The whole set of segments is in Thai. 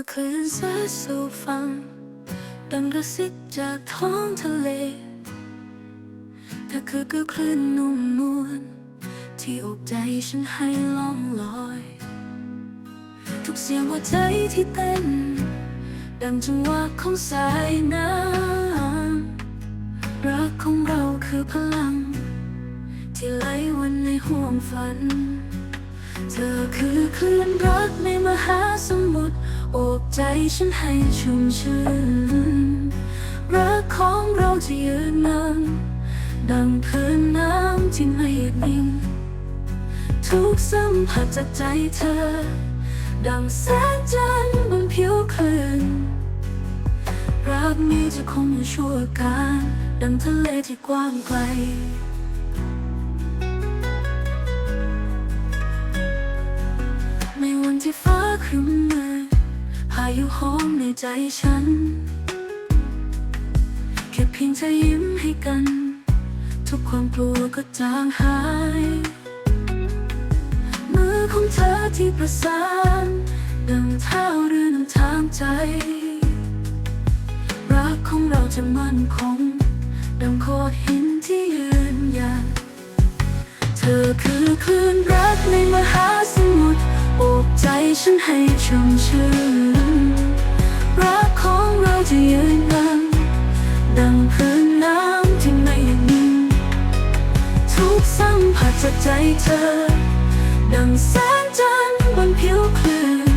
มื่อคลื่นซัดสู่ฟังดังกระซิบจากท้องทะเลเธอคือคือคลื่นนุ่มนวลที่อบใจฉันให้ล่องลอย ทุกเสียงหัวใจที่เต้น ดังจังหวะของสายน้ำรักของเราคือพลัง ที่ไหลวันในห่วงฝัน เธอคือคลื่นรักในมหา ใจฉันให้ชุ่มชื่นรักของเราจะยืนนานดังพื้นน้ำที่ไม่หยุดนิ่งทุกสัมผัสจากใจเธอ ดังแสงจันทร์บนผิวคลื่นรักนี้จะคงอยู่ชั่วการ ดังทะเลที่กว้างไกล พายุโหมในใจฉัน แค่เพียงเธอยิ้มให้กัน ทุกความกลัวก็จางหาย มือของเธอที่ประสานดังเท้าเรือนำทางใจ รักของเราจะมั่นคงดังโขดหินที่ยืนหยัดเธอคือคลื่นรักในมหาสมุทรโอบใจฉันให้ชุ่มชื่น ทุกสัมผัสจากใจเธอ ดังแสงจันทร์บนผิวคลื่น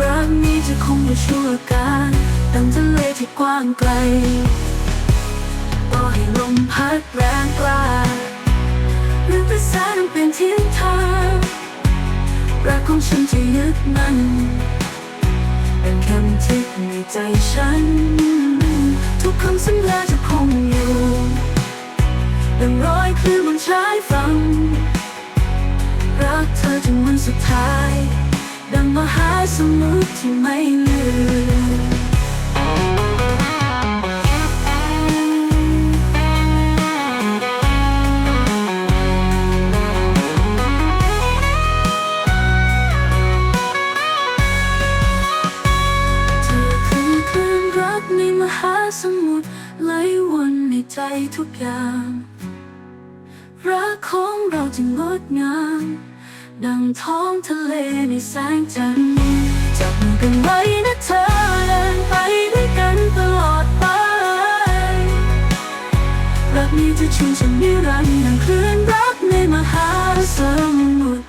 รักนี้จะคงอยู่ชั่วการดังทะเลที่กว้างไกลต่อให้ลมพัดแรงกล้าหรือประสานเป็นทิศทางรักของฉันจะยึดมันเป็นคำที่ในใจฉัน ทุกคำสัญญาจะคงอยู่ ชายฝั่งรักเธอจนวันสุดท้าย ดังมหาสมุทรที่ไม่ลืมเธอคือคลื่นรักในมหาสมุทรไหลวนในใจทุกอย่าง รักของเราจะงดงาม ดังท้องทะเลในแสงจันทร์จับมือกันไว้นะเธอเดินไปด้วยกันตลอดไปรักนี้จะชูฉันนิรันดร์ดังคลื่นรักในมหาสมุทร